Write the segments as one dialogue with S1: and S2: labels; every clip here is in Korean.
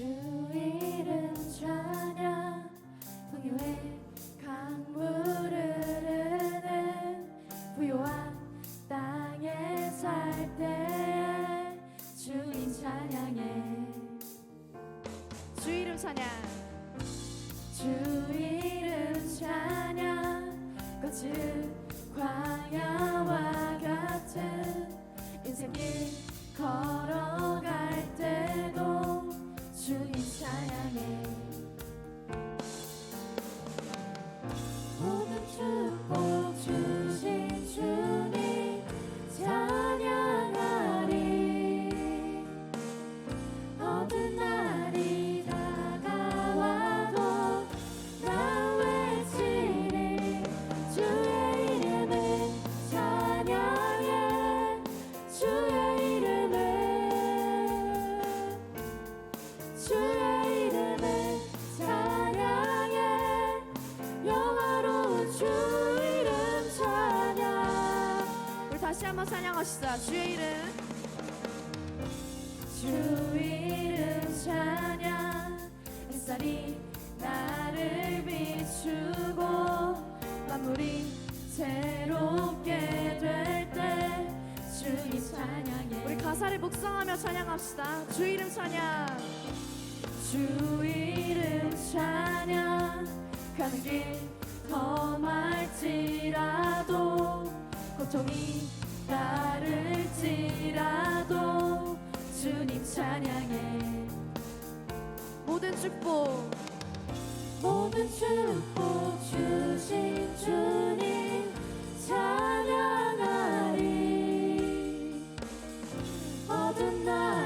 S1: true.
S2: 찬양하시다 주의 이름.
S1: 주 이름 찬양. 햇살이 나를 비추고 만물이 새롭게 될 때 주님 찬양해.
S2: 우리 가사를 묵상하며 찬양합시다. 주 이름 찬양.
S1: 주 이름 찬양. 가는 길 험할지라도 고통이 따를지라도 주님 찬양해.
S2: 모든 축복
S1: 모든 축복 주신 주님 찬양하리. 어두운 날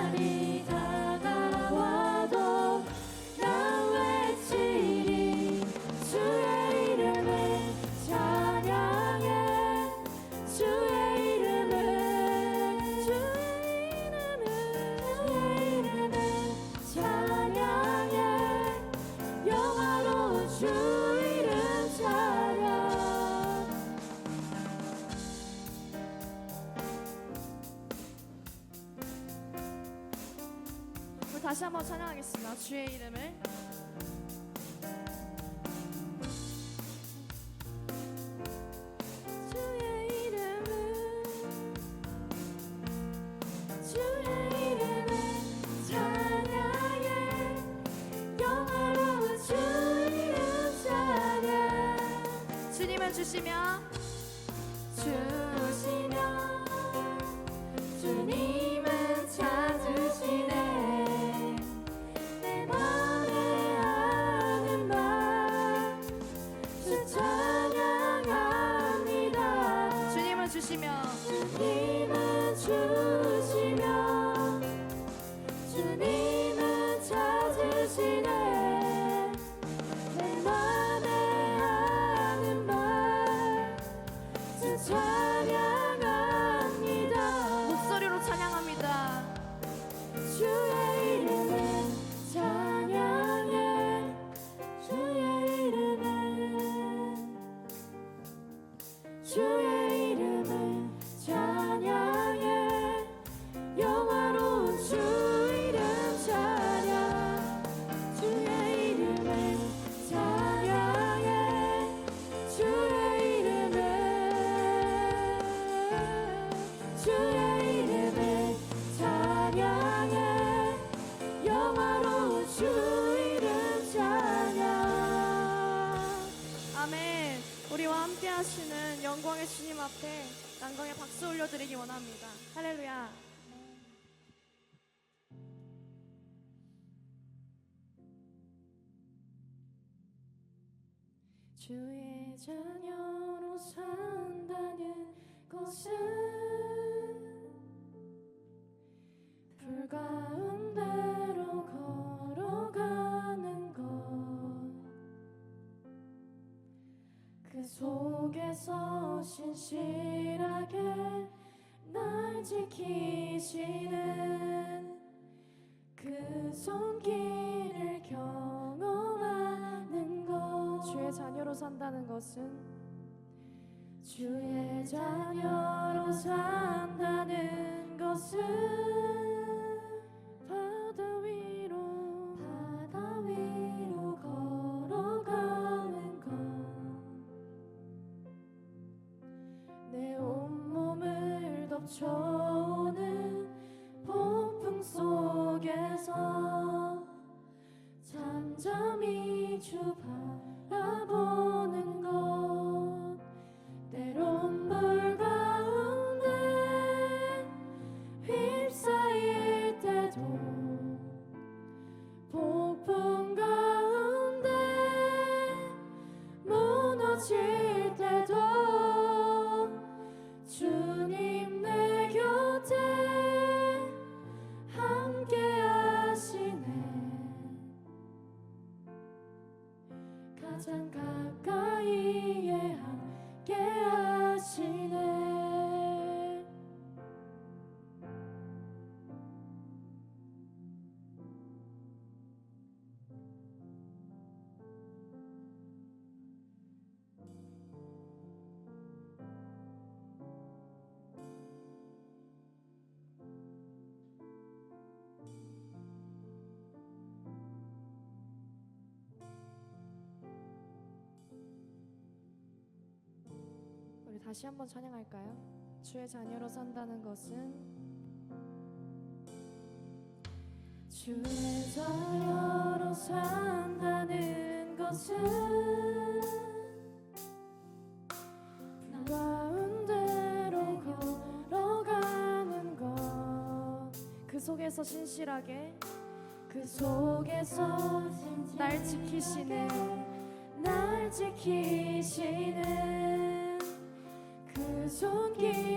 S2: 다시 한번 찬양하겠습니다. 주의 이름을
S1: 주의 자녀로 산다는 것은 불 가운데로 걸어가는 것 그 속에서 신실하게 날 지키시는
S2: 자녀로 산다는 것은
S1: 주의 자녀로 산다는 것은 바다 위로 바다 위로 걸어가는 것 내 온몸을 덮쳐오는 폭풍 속에서 잠잠히
S2: 주바 다시 한번 찬양할까요? 주의 자녀로 산다는 것은
S1: 주의 자녀로 산다는 것은 가운데로 걸어가는
S2: 것그 속에서 신실하게
S1: 그 속에서
S2: 날 지키시네
S1: 날 지키시네 中间。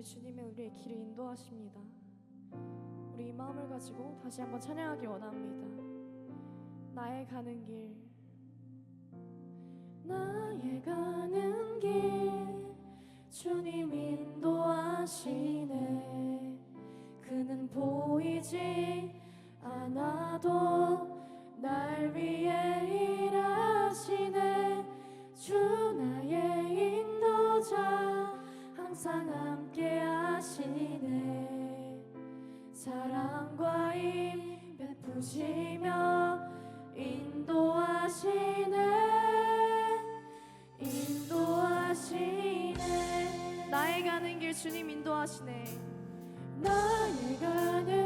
S2: 우리 주님의 우리의 길을 인도하십니다. 우리 이 마음을 가지고 다시 한번 찬양하기 원합니다. 나의 가는 길
S1: 나의 가는 길 주님 인도하시네 그는 보이지 않아도 날 위해 일하시네 주 나의 인도자 항상 함께 하시네. 사랑과 힘 베푸시며 인도하시네. 인도하시네.
S2: 나의 가는 길 주님 인도하시네.
S1: 나의 가는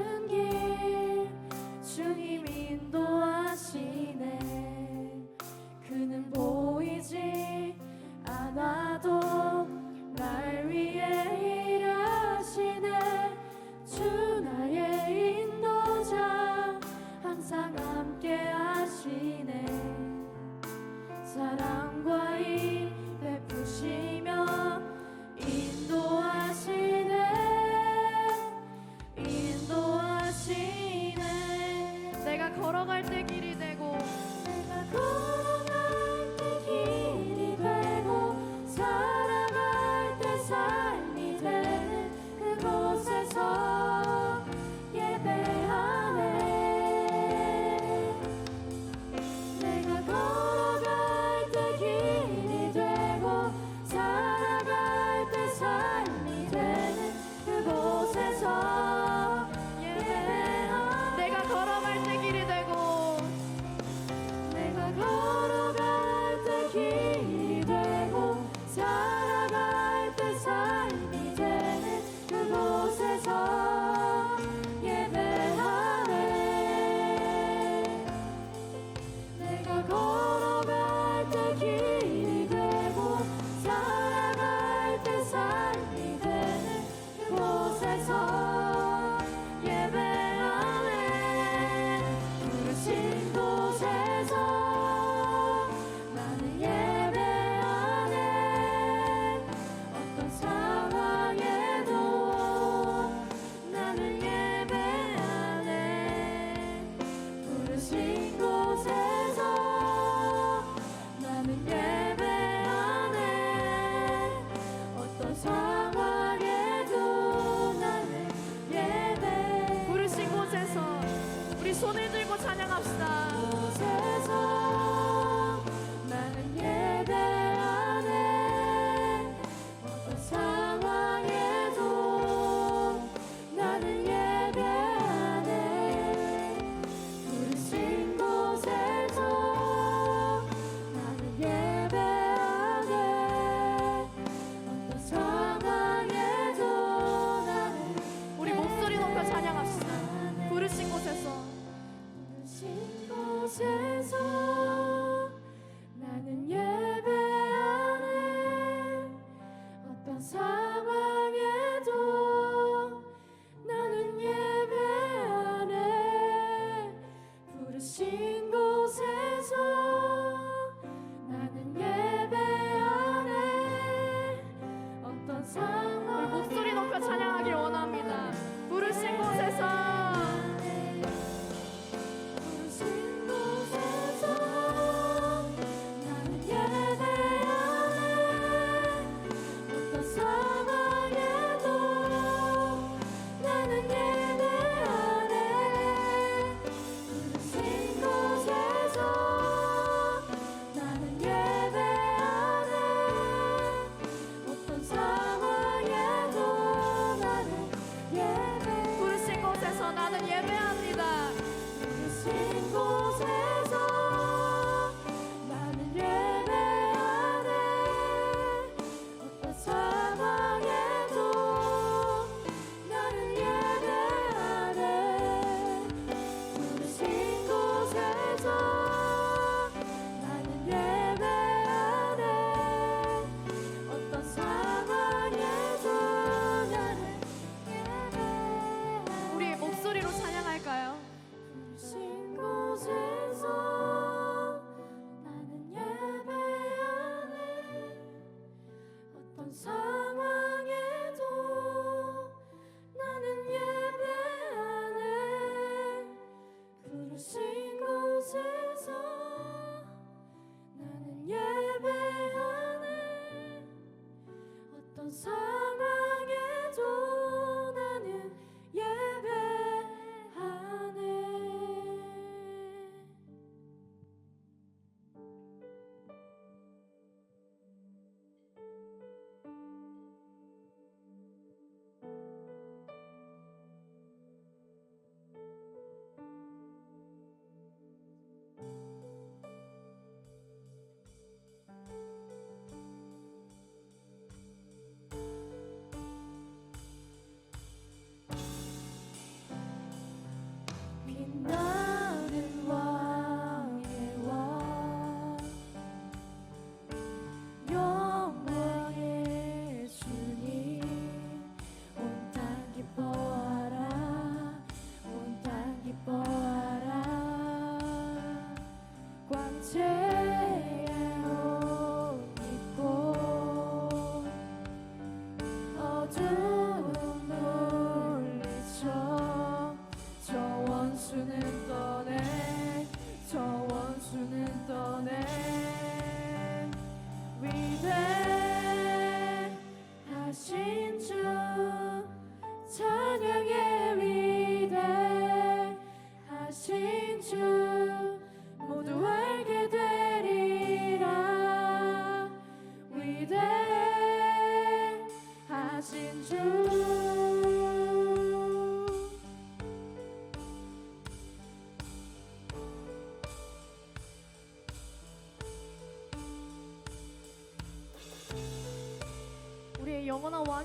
S1: 계신 곳에서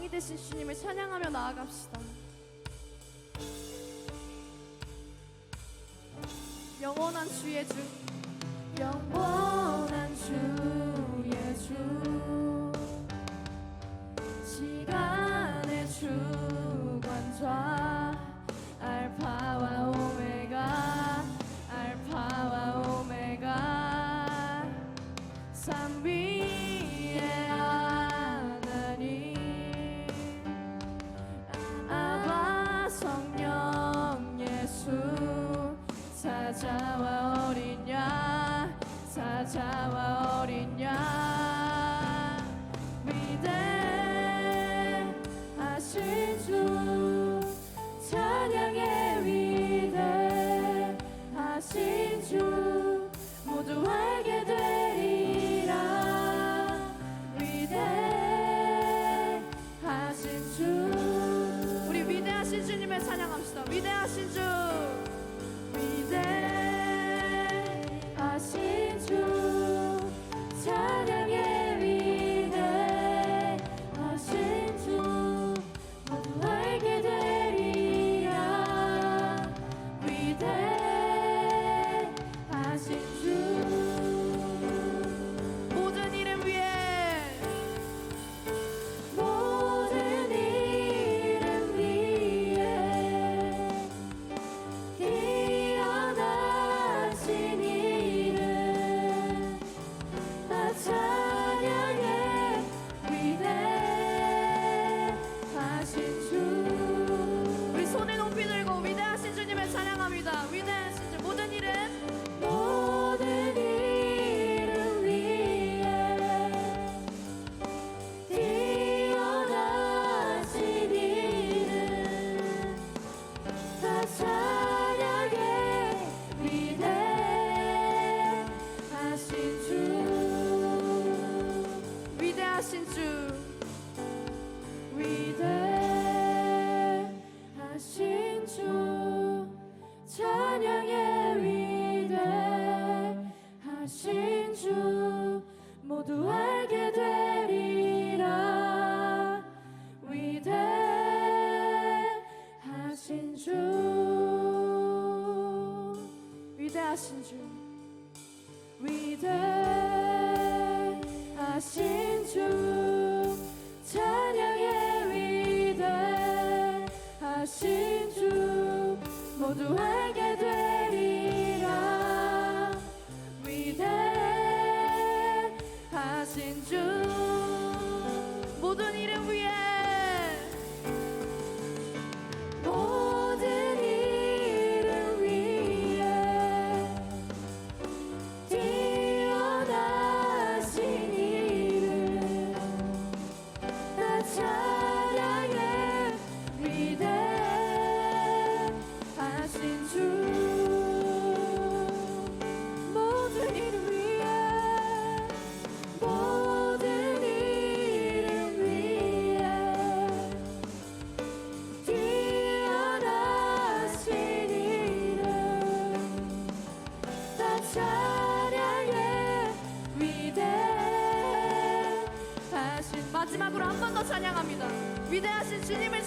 S1: 왕이 되신 주님을 찬양하며 나아갑시다. 영원한 주의 주. 찬양합시다. 위대하신 주. passenger. 나 위대하